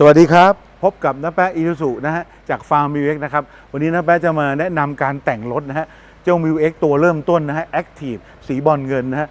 สวัสดีครับ พบกับน้าแป๊ะอีซูซุนะฮะจากฟาร์มมิวเอ็กนะครับ วันนี้น้าแป๊ะจะมาแนะนำการแต่งรถนะฮะ เจ้ามิวเอ็กตัวเริ่มต้นนะฮะแอคทีฟสีบอลเงินนะฮะ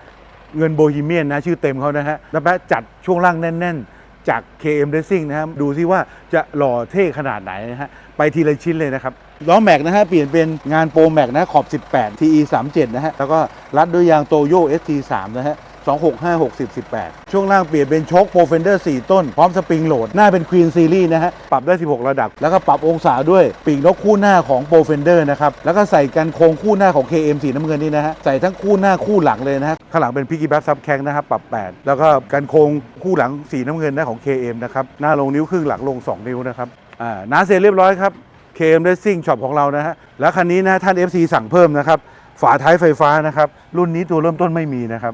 เงินโบฮีเมียนนะ ชื่อเต็มเขานะฮะน้าแป๊ะจัดช่วงล่างแน่น ๆ จาก KM Racing นะฮะดูซิว่าจะหล่อเท่ขนาดไหนนะฮะ ไปทีละชิ้นเลยนะครับล้อแม็กนะฮะ เปลี่ยนเป็นงานโปรแม็กนะขอบ 18 TE 37 นะฮะ แล้วก็รัดด้วยยางโตโย ST 3 นะฮะ 26 5 60 18 ช่วงล่างเปลี่ยนเป็นโชคโปรเฟนเดอร์4ต้น พร้อมสปริงโหลด หน้าเป็นควีนซีรีส์นะฮะ ปรับได้ 16 ระดับ แล้วก็ปรับองศาด้วยปีกนกคู่หน้าของโปรเฟนเดอร์นะครับ แล้วก็ใส่กันโครงคู่หน้าของ KM สีน้ำเงินนี่นะฮะ ใส่ทั้งคู่หน้าคู่หลังเลยนะฮะข้างหลังเป็นพิกกี้แบ็กซับแข้งนะครับปรับ 8 แล้วก็กันโครงคู่หลังสีน้ำเงินนะของ KM นะครับหน้าลงนิ้วครึ่งหลังลง 2 นิ้วนะครับอ่าน้าเสร็จเรียบร้อยครับ KM Racing Shop ของเรานะฮะแล้วคันนี้นะท่าน FC สั่งเพิ่มนะครับฝาท้ายไฟฟ้านะครับ รุ่นนี้ตัวเริ่มต้นไม่มีนะครับ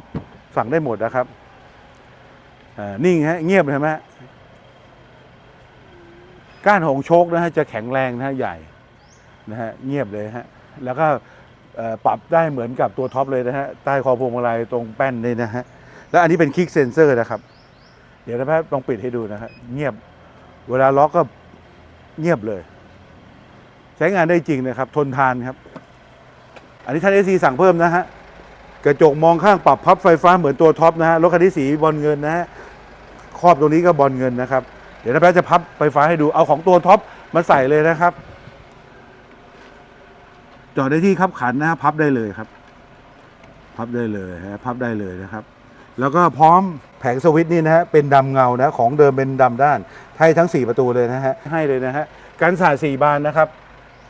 สั่งได้หมดนะครับนิ่งฮะเงียบใช่ไหมก้านของโชคนะฮะจะแข็งแรงนะฮะใหญ่นะฮะเงียบเลยฮะแล้วก็ปรับได้เหมือนกับตัวท็อปเลยนะฮะใต้คอพวงมาลัยตรงแป้นนี่นะฮะแล้วอันนี้เป็นคลิกเซนเซอร์นะครับ เดี๋ยวนะแป๊บลองปิดให้ดูนะฮะเงียบเวลาล็อกก็เงียบเลย ใช้งานได้จริงนะครับ ทนทานครับ อันนี้ท่านเอซีสั่งเพิ่มนะฮะ กระจกมองข้างปรับพับไฟฟ้าเหมือนตัวท็อปนะฮะรถคันนี้สีบอลเงินนะฮะครอบตรงนี้ก็บอลเงินนะครับ เดี๋ยวนะแป๊บจะพับไฟฟ้าให้ดูเอาของตัวท็อปมาใส่เลยนะครับ จอดได้ที่ขับขันนะฮะพับได้เลยครับ พับได้เลยฮะพับได้เลยนะครับ แล้วก็พร้อมแผงสวิตช์นี่นะฮะเป็นดำเงานะของเดิมเป็นดำด้านให้ทั้ง 4 ประตูเลยนะฮะให้เลยนะฮะกันสาด4บานนะครับ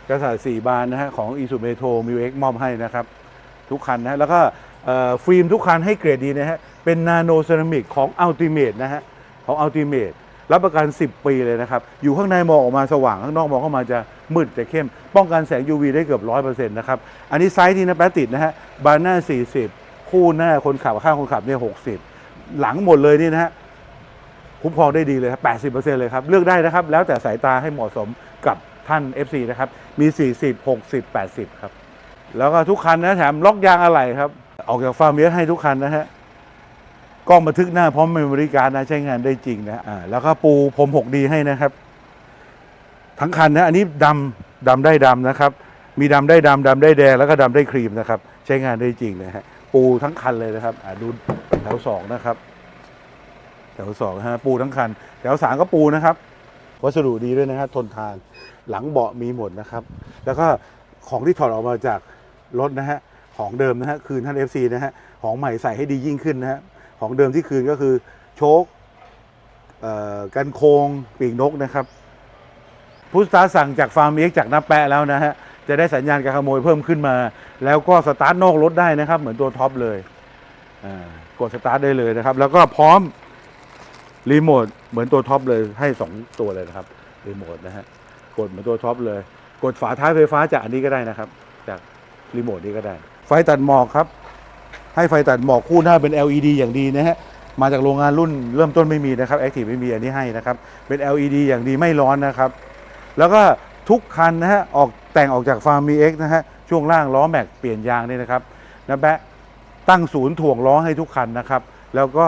กันสาด4บานนะฮะของ i s u m e t o m u x มอบให้นะครับ ทุกคันนะฮะแล้วก็ฟิล์มทุกคันให้เกรดดีนะฮะ เป็นนาโนเซรามิกของ Ultimate นะฮะ ของ Ultimate รับประกัน 10 ปีเลยนะครับ อยู่ข้างในมองออกมาสว่าง ข้างนอกมองเข้ามาจะมืดจะเข้ม ป้องกันแสง UV ได้เกือบ 100%นะครับ อันนี้ไซส์ที่นะแป๊ะติดนะฮะ บานหน้า 40 คู่หน้าคนขับข้างคนขับเนี่ย60 หลังหมดเลยนี่นะฮะ คุ้มครองได้ดีเลยครับ 80%เลยครับ เลือกได้นะครับ แล้วแต่สายตาให้เหมาะสมกับท่าน FC นะครับ มี 40 60 80 ครับ แล้วก็ทุกคันนะแถมล็อกยางอะไหล่ครับ ออกจากฟาร์มเมียให้ทุกคันนะฮะกล้องบันทึกหน้าพร้อมเมมโมรี่การ์ดนะใช้งานได้จริงนะอ่าแล้วก็ปูพรม 6D ให้นะครับ ทั้งคันนะอันนี้ดำดำได้ดำนะครับ มีดำได้ดำดำได้แดงแล้วก็ดำได้ครีมนะครับ ใช้งานได้จริงเลยฮะปูทั้งคันเลยนะครับอ่าดูแถวสองนะครับ แถวสองฮะปูทั้งคัน แถวสามก็ปูนะครับ วัสดุดีด้วยนะครับทนทาน หลังเบาะมีหมดนะครับ แล้วก็ของที่ถอดออกมาจาก รถนะฮะของเดิมนะฮะคืนท่าน FC นะฮะของใหม่ใส่ให้ดียิ่งขึ้นนะฮะของเดิมที่คืนก็คือโชคกันโคงปีกนกนะครับผู้สตาร์สั่งจากฟาร์มเอ็กจากน้าแปะแล้วนะฮะจะได้สัญญาณการขโมยเพิ่มขึ้นมา แล้วก็สตาร์ทนอกรถได้นะครับ เหมือนตัวท็อปเลยกดสตาร์ทได้เลยนะครับ แล้วก็พร้อมรีโมทเหมือนตัวท็อปเลยให้ 2 ตัวเลยนะครับรีโมทนะฮะกดเหมือนตัวท็อปเลย กดฝาท้ายไฟฟ้าจากอันนี้ก็ได้นะครับ จาก รีโมทนี้ก็ได้ ไฟตัดหมอกครับ ให้ไฟตัดหมอกคู่หน้าเป็น LED อย่างดีนะฮะมาจากโรงงานรุ่นเริ่มต้นไม่มีนะครับ Active ไม่มีอันนี้ให้นะครับ เป็น LED อย่างดีไม่ร้อนนะครับ แล้วก็ทุกคันนะฮะออกแต่งออกจากฟาร์มีเอ็กนะฮะช่วงล่างล้อแม็กเปลี่ยนยางนี่นะครับนะแปะตั้งศูนย์ถ่วงล้อให้ทุกคันนะครับ แล้วก็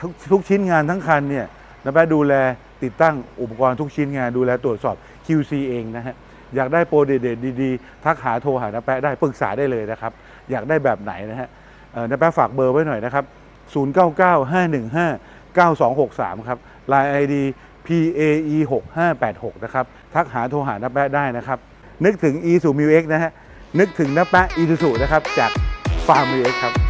ทุกทุกชิ้นงานทั้งคันเนี่ยนะแปะดูแลติดตั้งอุปกรณ์ทุกชิ้นงานดูแลตรวจสอบ QC เองนะฮะ อยากได้โปรเด็ดๆดีๆ ทักหาโทรหานะแปะได้ปรึกษาได้เลยนะครับ อยากได้แบบไหนนะฮะเอ่อนะแปะฝากเบอร์ไว้หน่อยนะครับ 0995159263 ครับ Line ID PAE 6586นะครับ ทักหาโทรหาน้าแปะได้นะครับ นึกถึง e s u m u x นะฮะ นึกถึงน้าแปะ e s u นะครับ จาก Farm u x ครับ